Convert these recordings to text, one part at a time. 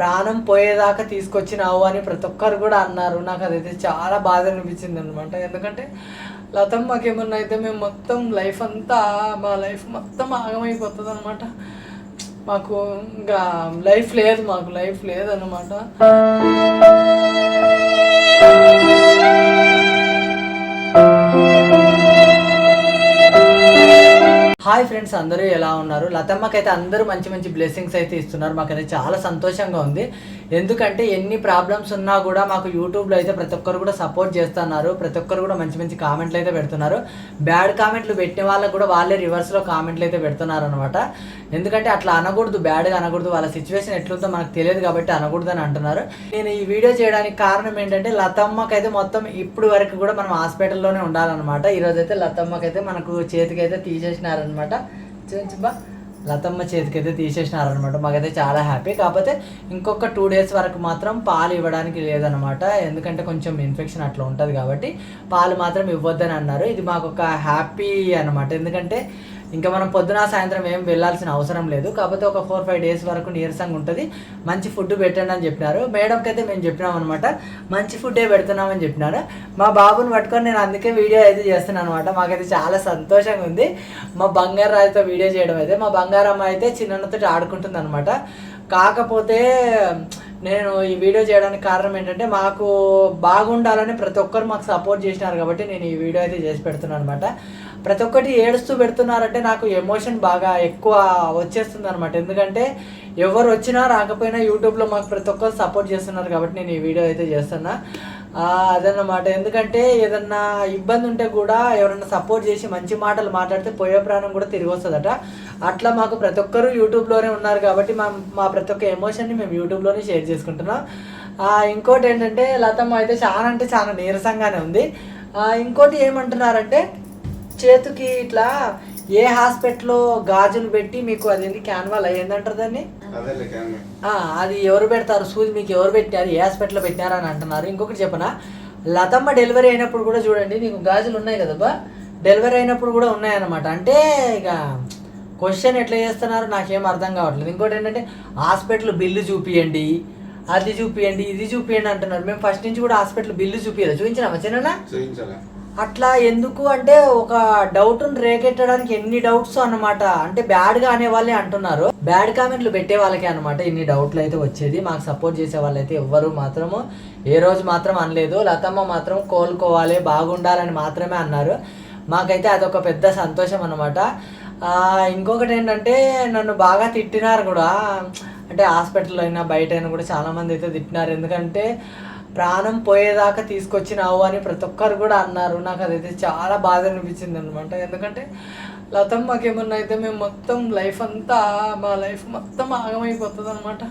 ప్రాణం పోయేదాకా తీసుకొచ్చినావు అని ప్రతి ఒక్కరు కూడా అన్నారు. నాకు అదైతే చాలా బాధ అనిపించింది అనమాట ఎందుకంటే లతమ్మకి ఏమన్నా అయితే మేము మొత్తం లైఫ్ అంతా మా లైఫ్ మొత్తం ఆగమైపోతుంది అనమాట మాకు ఇంకా లైఫ్ లేదు మాకు లైఫ్ లేదన్నమాట. హాయ్ ఫ్రెండ్స్ అందరూ ఎలా ఉన్నారు? లతమ్మకైతే అందరూ మంచి మంచి బ్లెస్సింగ్స్ అయితే ఇస్తున్నారు. మాకైతే చాలా సంతోషంగా ఉంది. ఎందుకంటే ఎన్ని ప్రాబ్లమ్స్ ఉన్నా కూడా మాకు యూట్యూబ్లో అయితే ప్రతి ఒక్కరు కూడా సపోర్ట్ చేస్తున్నారు. ప్రతి ఒక్కరు కూడా మంచి మంచి కామెంట్లు అయితే పెడుతున్నారు. బ్యాడ్ కామెంట్లు పెట్టిన వాళ్ళకు కూడా వాళ్ళే రివర్స్లో కామెంట్లు అయితే పెడుతున్నారు అనమాట ఎందుకంటే అట్లా అనకూడదు బ్యాడ్గా అనకూడదు. వాళ్ళ సిచ్యువేషన్ ఎట్లుందో మనకు తెలియదు కాబట్టి అనకూడదు అని అంటున్నారు. నేను ఈ వీడియో చేయడానికి కారణం ఏంటంటే లతమ్మకైతే మొత్తం ఇప్పుడు వరకు కూడా మనం హాస్పిటల్లోనే ఉండాలన్నమాట. ఈరోజు లతమ్మకైతే మనకు చేతికి అయితే తీసేసినారనమాట చూపించబ్బా లతమ్మ చేతికైతే తీసేసినారనమాట మాకైతే చాలా హ్యాపీ. కాకపోతే ఇంకొక టూ డేస్ వరకు మాత్రం పాలు ఇవ్వడానికి లేదనమాట ఎందుకంటే కొంచెం ఇన్ఫెక్షన్ అట్లా ఉంటుంది కాబట్టి పాలు మాత్రం ఇవ్వద్దని అన్నారు. ఇది మాకు ఒక హ్యాపీ అనమాట ఎందుకంటే ఇంకా మనం పొద్దున సాయంత్రం ఏం వెళ్ళాల్సిన అవసరం లేదు. కాకపోతే ఒక ఫోర్ ఫైవ్ డేస్ వరకు నీరసంగా ఉంటుంది. మంచి ఫుడ్ పెట్టండి అని చెప్పినారు. మేడంకి అయితే మేము చెప్పినాం అనమాట మంచి ఫుడ్డే పెడుతున్నామని చెప్పినారు. మా బాబుని పట్టుకొని నేను అందుకే వీడియో అయితే చేస్తున్నాను అనమాట మాకైతే చాలా సంతోషంగా ఉంది. మా బంగారు రాజుతో వీడియో చేయడం అయితే మా బంగారమ్మ అయితే చిన్నతో ఆడుకుంటుంది అనమాట కాకపోతే నేను ఈ వీడియో చేయడానికి కారణం ఏంటంటే మాకు బాగుండాలని ప్రతి ఒక్కరు మాకు సపోర్ట్ చేసినారు కాబట్టి నేను ఈ వీడియో అయితే చేసి పెడుతున్నాను అనమాట ప్రతి ఒక్కటి ఏడుస్తూ పెడుతున్నారంటే నాకు ఎమోషన్ బాగా ఎక్కువ వచ్చేస్తుంది అనమాట ఎందుకంటే ఎవరు వచ్చినా రాకపోయినా యూట్యూబ్లో మాకు ప్రతి ఒక్కరు సపోర్ట్ చేస్తున్నారు కాబట్టి నేను ఈ వీడియో అయితే చేస్తున్నా. అదన్నమాట. ఎందుకంటే ఏదన్నా ఇబ్బంది ఉంటే కూడా ఎవరైనా సపోర్ట్ చేసి మంచి మాటలు మాట్లాడితే పోయే ప్రాణం కూడా తిరిగి వస్తుందట. అట్లా మాకు ప్రతి ఒక్కరు యూట్యూబ్లోనే ఉన్నారు కాబట్టి మా మా ప్రతి ఒక్క ఎమోషన్ని మేము యూట్యూబ్లోనే షేర్ చేసుకుంటున్నాం. ఇంకోటి ఏంటంటే లతమ్మ అయితే చాలా అంటే చాలా నీరసంగానే ఉంది. ఇంకోటి ఏమంటున్నారంటే చేతికి ఇట్లా ఏ హాస్పిటల్లో గాజులు పెట్టి మీకు అదేంటి క్యాన్వాల్ ఏందంటారు దాన్ని? అది ఎవరు పెడతారు? సూది మీకు ఎవరు పెట్టారు? ఏ హాస్పిటల్లో పెట్టారు అని అంటున్నారు. ఇంకొకటి చెప్పనా? లతమ్మ డెలివరీ అయినప్పుడు కూడా చూడండి నీకు గాజులు ఉన్నాయి కదబ్బా డెలివరీ అయినప్పుడు కూడా ఉన్నాయన్నమాట. అంటే ఇక క్వశ్చన్ ఎట్లా చేస్తున్నారు? నాకేం అర్థం కావట్లేదు. ఇంకోటి ఏంటంటే హాస్పిటల్ బిల్లు చూపియండి అది చూపియండి ఇది చూపియండి అంటున్నారు. మేము ఫస్ట్ నుంచి కూడా హాస్పిటల్ బిల్లు చూపించలేదు చూపించినామా చిన్న చూపించాలా. అట్లా ఎందుకు అంటే ఒక డౌట్ రేకెట్టడానికి ఎన్ని డౌట్స్ అనమాట అంటే బ్యాడ్గా అనే వాళ్ళే అంటున్నారు. బ్యాడ్ కామెంట్లు పెట్టే వాళ్ళకే అనమాట ఇన్ని డౌట్లు అయితే వచ్చేది. మాకు సపోర్ట్ చేసే వాళ్ళైతే ఎవ్వరు మాత్రము ఏ రోజు మాత్రం అనలేదు. లతమ్మ మాత్రం కోలుకోవాలి బాగుండాలని మాత్రమే అన్నారు. మాకైతే అదొక పెద్ద సంతోషం అనమాట ఇంకొకటి ఏంటంటే నన్ను బాగా తిట్టినారు కూడా. అంటే హాస్పిటల్లో అయినా బయట అయినా కూడా చాలామంది అయితే తిట్టినారు. ఎందుకంటే ప్రాణం పోయేదాకా తీసుకొచ్చినావు అని ప్రతి ఒక్కరు కూడా అన్నారు. నాకు అదైతే చాలా బాధ అనిపించింది అనమాట ఎందుకంటే లతమ్మకి ఏమన్నా అయితే మేము మొత్తం లైఫ్ అంతా మా లైఫ్ మొత్తం ఆగమైపోతుంది అనమాట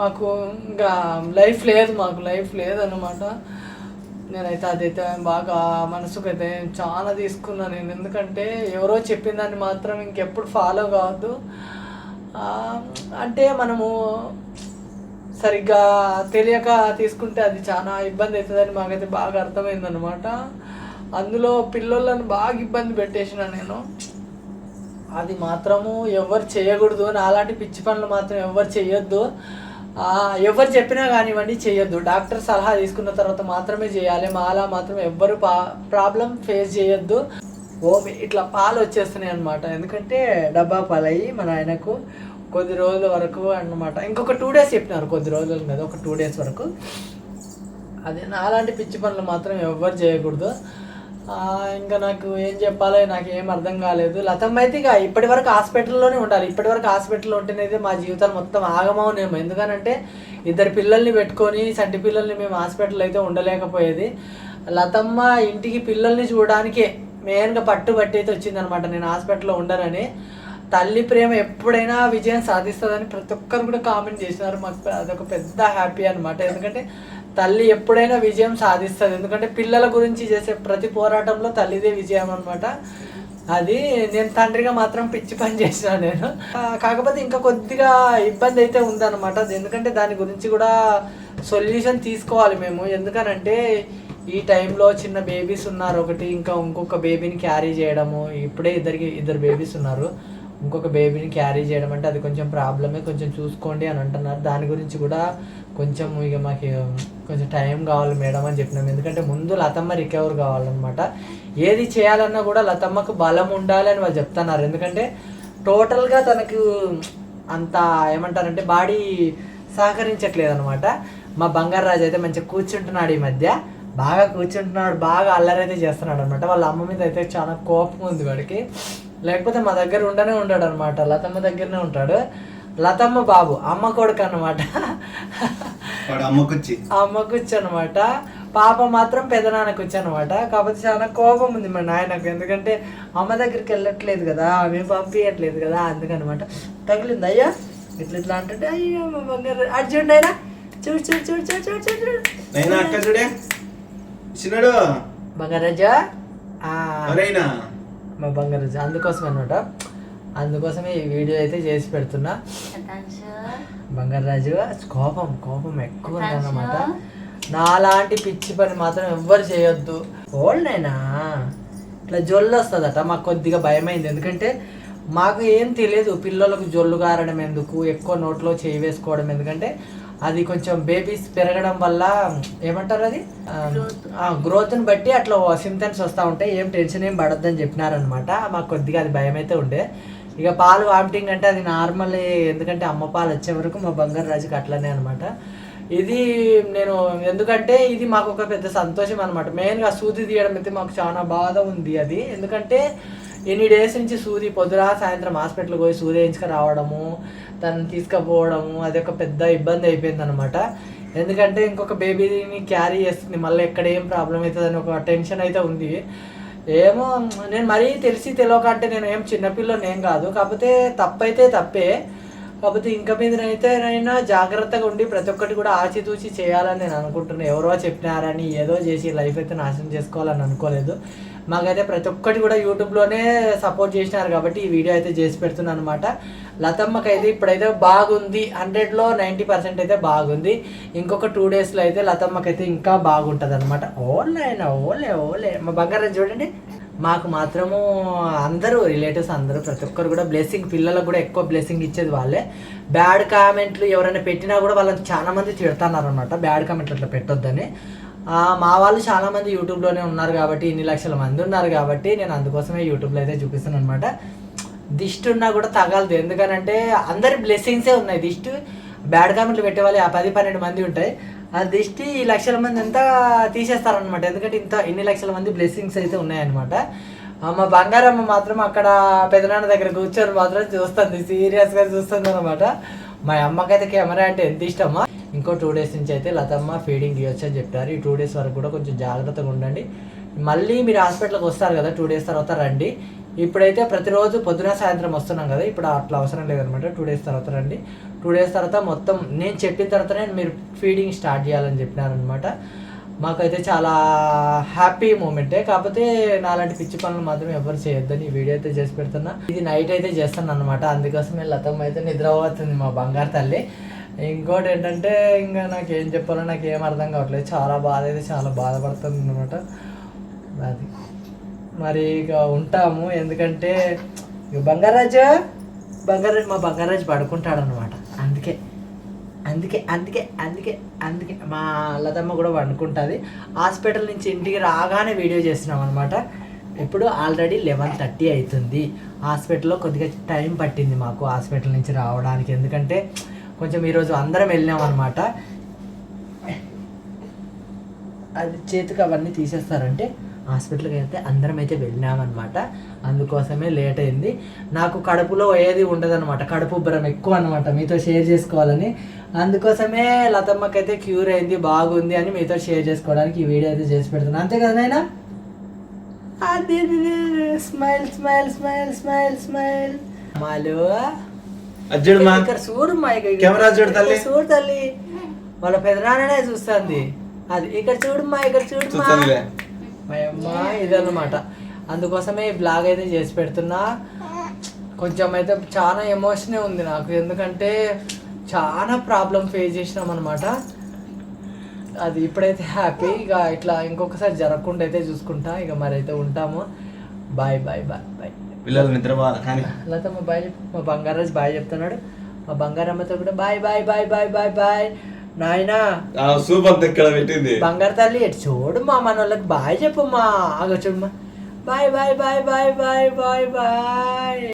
మాకు ఇంకా లైఫ్ లేదు మాకు లైఫ్ లేదన్నమాట. నేనైతే అదైతే బాగా మనసుకైతే చాలా తీసుకున్నాను నేను. ఎందుకంటే ఎవరో చెప్పిన దాన్ని మాత్రం ఇంకెప్పుడు ఫాలో కావద్దు. అంటే మనము సరిగ్గా తెలియక తీసుకుంటే అది చాలా ఇబ్బంది అవుతుందని మాకైతే బాగా అర్థమైందనమాట అందులో పిల్లలను బాగా ఇబ్బంది పెట్టేసిన నేను. అది మాత్రము ఎవరు చేయకూడదు నా అలాంటి పిచ్చి పనులు మాత్రం ఎవరు చేయొద్దు. ఎవరు చెప్పినా కానివ్వండి చేయొద్దు. డాక్టర్ సలహా తీసుకున్న తర్వాత మాత్రమే చేయాలి. మాలా మాత్రం ఎవ్వరు ప్రాబ్లం ఫేస్ చేయొద్దు. భూమి ఇట్లా పాలు వచ్చేస్తున్నాయి అనమాట ఎందుకంటే డబ్బా పాలు అయ్యి మన ఆయనకు కొద్ది రోజుల వరకు అన్నమాట. ఇంకొక టూ డేస్ చెప్పినారు కొద్ది రోజులు కదా ఒక టూ డేస్ వరకు. అదే నాలాంటి పిచ్చి పనులు మాత్రం ఎవ్వరు చేయకూడదు. ఇంకా నాకు ఏం చెప్పాలో నాకు ఏం అర్థం కాలేదు. లతమ్మ అయితే ఇక ఇప్పటి వరకు హాస్పిటల్లోనే ఉండాలి. ఇప్పటి వరకు హాస్పిటల్లో ఉంటేనైతే మా జీవితాలు మొత్తం ఆగమవునేమో. ఎందుకనంటే ఇద్దరు పిల్లల్ని పెట్టుకొని సంటి పిల్లల్ని మేము హాస్పిటల్ అయితే ఉండలేకపోయేది. లతమ్మ ఇంటికి పిల్లల్ని చూడడానికే మెయిన్గా పట్టుబట్టి అయితే వచ్చిందనమాట నేను హాస్పిటల్లో ఉండనని. తల్లి ప్రేమ ఎప్పుడైనా విజయం సాధిస్తుందని ప్రతి ఒక్కరు కూడా కామెంట్ చేసినారు. మాకు అదొక పెద్ద హ్యాపీ అనమాట ఎందుకంటే తల్లి ఎప్పుడైనా విజయం సాధిస్తుంది. ఎందుకంటే పిల్లల గురించి చేసే ప్రతి పోరాటంలో తల్లిదే విజయం అనమాట అది నేను తండ్రిగా మాత్రం పిచ్చి పని చేసిన నేను. కాకపోతే ఇంకా కొద్దిగా ఇబ్బంది అయితే ఉందన్నమాట. అది ఎందుకంటే దాని గురించి కూడా సొల్యూషన్ తీసుకోవాలి మేము. ఎందుకనంటే ఈ టైంలో చిన్న బేబీస్ ఉన్నారు. ఒకటి ఇంకా ఇంకొక బేబీని క్యారీ చేయడము. ఇప్పుడే ఇద్దరికి ఇద్దరు బేబీస్ ఉన్నారు. ఇంకొక బేబీని క్యారీ చేయడం అంటే అది కొంచెం ప్రాబ్లమే కొంచెం చూసుకోండి అని అంటున్నారు. దాని గురించి కూడా కొంచెం ఇక మాకు కొంచెం టైం కావాలి మేడం అని చెప్పినాం. ఎందుకంటే ముందు లతమ్మ రికవర్ కావాలన్నమాట. ఏది చేయాలన్నా కూడా లతమ్మకు బలం ఉండాలి అని వాళ్ళు చెప్తున్నారు. ఎందుకంటే టోటల్గా తనకు అంత ఏమంటారంటే బాడీ సహకరించట్లేదు అనమాట మా బంగారు రాజు అయితే మంచిగా కూర్చుంటున్నాడు ఈ మధ్య. బాగా కూర్చుంటున్నాడు బాగా అల్లరైతే చేస్తున్నాడు అనమాట వాళ్ళ అమ్మ మీద అయితే చాలా కోపం ఉంది వాడికి. లేకపోతే మా దగ్గర ఉండనే ఉంటాడు అనమాట లతమ్మ దగ్గరనే ఉంటాడు. లతమ్మ బాబు అమ్మ కొడుకు అనమాట అమ్మకొచ్చి అమ్మ కూర్చో. అనమాట పాప మాత్రం పెదనాన్న కూర్చో అనమాట కాకపోతే చాలా కోపం ఉంది మా నాయనకు. ఎందుకంటే అమ్మ దగ్గరికి వెళ్ళట్లేదు కదా మేము పంపించట్లేదు కదా అందుకనమాట తగిలింది అయ్యా ఇట్లా ఇట్లా అంటే అయ్యో చూడండి అయినా? చూడు చూడు చూడు చూడు చూడు చూడు చూడే? చిన్నాడు. బంగారాజా ఆ, అరేనా మా బంగారాజు అందుకోసం అనమాట అందుకోసమే ఈ వీడియో అయితే చేసి పెడుతున్నా. బంగారాజు కోపం కోపం ఎక్కువ ఉందన్నమాట. నాలాంటి పిచ్చి పని మాత్రం ఎవ్వరు చేయొద్దు. ఓల్డైనా ఇట్లా జొల్లు వస్తుందట మాకు కొద్దిగా భయమైంది. ఎందుకంటే మాకు ఏం తెలియదు పిల్లలకు జొల్లు కారడం ఎందుకు ఎక్కువ నోట్లో చేయి వేసుకోవడం ఎందుకంటే అది కొంచెం బేబీస్ పెరగడం వల్ల ఏమంటారు అది? గ్రోత్ని బట్టి అట్లా సిమ్టమ్స్ వస్తూ ఉంటాయి. ఏం టెన్షన్ ఏం పడొద్దని చెప్పినారనమాట మాకు కొద్దిగా అది భయం అయితే ఉండే. ఇక పాలు వామిటింగ్ అంటే అది నార్మల్ ఎందుకంటే అమ్మ పాలు వచ్చే వరకు మా బంగారు రాజుకి అట్లనే అనమాట ఇది నేను ఎందుకంటే ఇది మాకు ఒక పెద్ద సంతోషం అనమాట మెయిన్గా సూది తీయడం అయితే మాకు చాలా బాధ ఉంది అది. ఎందుకంటే ఎన్ని డేస్ నుంచి సూది పొద్దున సాయంత్రం హాస్పిటల్కి పోయి సూది వేయించుకు రావడము తను తీసుకుపోవడము అది ఒక పెద్ద ఇబ్బంది అయిపోయింది అనమాట ఎందుకంటే ఇంకొక బేబీని క్యారీ చేస్తుంది మళ్ళీ ఎక్కడ ఏం ప్రాబ్లం అవుతుందని ఒక టెన్షన్ అయితే ఉంది. ఏమో నేను మరీ తెలిసి తెలియక అంటే నేను ఏం చిన్నపిల్లని ఏం కాదు. కాకపోతే తప్పైతే తప్పే. కాకపోతే ఇంకా మీదనైతే అయినా జాగ్రత్తగా ఉండి ప్రతి ఒక్కటి కూడా ఆచితూచి చేయాలని నేను అనుకుంటున్నాను ఎవరో చెప్పినారని ఏదో చేసి లైఫ్ అయితే నాశనం చేసుకోవాలని అనుకోలేదు. మాకైతే ప్రతి ఒక్కటి కూడా యూట్యూబ్లోనే సపోర్ట్ చేసినారు కాబట్టి ఈ వీడియో అయితే చేసి పెడుతున్నాను అనమాట లతమ్మకైతే అయితే ఇప్పుడైతే బాగుంది. హండ్రెడ్లో నైంటీ పర్సెంట్ అయితే బాగుంది. ఇంకొక టూ డేస్లో అయితే లతమ్మకైతే ఇంకా బాగుంటుంది అనమాట ఓలే అయినా ఓలే ఓలే. మా బంగారం చూడండి. మాకు మాత్రము అందరూ రిలేటివ్స్ అందరూ ప్రతి ఒక్కరు కూడా బ్లెస్సింగ్ పిల్లలకు కూడా ఎక్కువ బ్లెస్సింగ్ ఇచ్చేది వాళ్ళే. బ్యాడ్ కామెంట్లు ఎవరైనా పెట్టినా కూడా వాళ్ళని చాలా మంది తిడుతున్నారు అనమాట బ్యాడ్ కామెంట్లు అట్లా పెట్టొద్దని. మా వాళ్ళు చాలా మంది యూట్యూబ్లోనే ఉన్నారు కాబట్టి ఇన్ని లక్షల మంది ఉన్నారు కాబట్టి నేను అందుకోసమే యూట్యూబ్లో అయితే చూపిస్తాను అనమాట దిష్టి ఉన్నా కూడా తగలదు. ఎందుకనంటే అందరి బ్లెస్సింగ్సే ఉన్నాయి. దిష్టి బ్యాడ్ కామెంట్లు పెట్టే వాళ్ళు ఆ పది పన్నెండు మంది ఉంటాయి. ఆ దిష్టి ఈ లక్షల మంది ఎంత తీసేస్తారనమాట ఎందుకంటే ఇంత ఇన్ని లక్షల మంది బ్లెస్సింగ్స్ అయితే ఉన్నాయన్నమాట. మా బంగారమ్మ మాత్రం అక్కడ పెదనాన్న దగ్గర కూర్చొని మాత్రం చూస్తుంది. సీరియస్గా చూస్తుంది అనమాట మా అమ్మకైతే కెమెరా అంటే ఎంత ఇష్టమా. ఇంకో టూ డేస్ నుంచి అయితే లతమ్మ ఫీడింగ్ ఇవ్వచ్చు అని చెప్పారు. ఈ టూ డేస్ వరకు కూడా కొంచెం జాగ్రత్తగా ఉండండి. మళ్ళీ మీరు హాస్పిటల్కి వస్తారు కదా టూ డేస్ తర్వాత రండి. ఇప్పుడైతే ప్రతిరోజు పొద్దున సాయంత్రం వస్తున్నాం కదా ఇప్పుడు అట్లా అవసరం లేదనమాట. టూ డేస్ తర్వాత రండి. టూ డేస్ తర్వాత మొత్తం నేను చెప్పిన తర్వాతనే మీరు ఫీడింగ్ స్టార్ట్ చేయాలని చెప్పినారనమాట. మాకైతే చాలా హ్యాపీ మూమెంటే కాకపోతే నాలాంటి పిచ్చి పనులు మాత్రం ఎవరు చేయొద్దని వీడియో అయితే చేసి పెడుతున్నా. ఇది నైట్ అయితే చేస్తాను అనమాట అందుకోసమే లతమ్మ అయితే నిద్ర పోతుంది మా బంగారు తల్లి. ఇంకోటి ఏంటంటే ఇంకా నాకు ఏం చెప్పాలో నాకు ఏం అర్థం కావట్లేదు. చాలా బాధ అయితే చాలా బాధపడుతుంది అనమాట అది. మరి ఇక ఉంటాము. ఎందుకంటే బంగారాజు బంగారాజు మా బంగారాజు పడుకుంటాడు అనమాట అందుకే అందుకే అందుకే అందుకే అందుకే మా లతమ్మ కూడా వండుకుంటుంది హాస్పిటల్ నుంచి ఇంటికి రాగానే వీడియో చేస్తున్నాం అనమాట ఇప్పుడు ఆల్రెడీ లెవెన్ థర్టీ అవుతుంది. హాస్పిటల్లో కొద్దిగా టైం పట్టింది మాకు హాస్పిటల్ నుంచి రావడానికి. ఎందుకంటే కొంచెం ఈరోజు అందరం వెళ్ళినాం అనమాట అది చేతికి అవన్నీ తీసేస్తారంటే హాస్పిటల్కి అయితే అందరం అయితే వెళ్ళినామన్నమాట అందుకోసమే లేట్ అయింది. నాకు కడుపులో ఏది ఉండదన్నమాట. కడుపు ఉబ్బరం ఎక్కువ అనమాట మీతో షేర్ చేసుకోవాలని. అందుకోసమే లతమ్మకి అయితే క్యూర్ అయింది బాగుంది అని మీతో షేర్ చేసుకోవడానికి ఈ వీడియో అయితే చేసి పెడుతున్నాను అంతే కదా నాయన? అది smile smile smile smile smile. మాలో అజ్జుడు మా ఇక్కడ కెమెరా చూడు తల్లి. చూడు తల్లి. వాళ్ళ పెదనాన్ననే చూస్తుంది. అది ఇక్కడ చూడు మా ఇక్కడ చూడు మా. చూస్తానులే. మా అమ్మ ఇదన్నమాట. అందుకోసమే ఈ బ్లాగ్ అయితే చేసి పెడుతున్నా. కొంచెం అయితే చాలా ఎమోషనే ఉంది నాకు. ఎందుకంటే చాలా ప్రాబ్లం ఫేస్ చేసినాం అనమాట అది ఇప్పుడైతే హ్యాపీ ఇక ఇట్లా ఇంకొకసారి జరగకుండా అయితే చూసుకుంటా. ఇక మరి అయితే ఉంటాము. బాయ్ బాయ్ బాయ్ బాయ్ పిల్లలు నిద్రపోవాలి కానీ లతమ్మ బాయ్ చెప్పు మా బంగారాజు బాయ్ చెప్తున్నాడు. మా బంగారమ్మతో కూడా bye bye bye bye bye bye. నాయనా. ఆ సూప్ అంతా ఇక్కడ పెట్టింది. బంగారు తల్లి ఎటు చూడు మా మన వాళ్ళకి బాయ్ చెప్పు మా. ఆగో చూడమ్మా bye bye bye bye bye bye bye.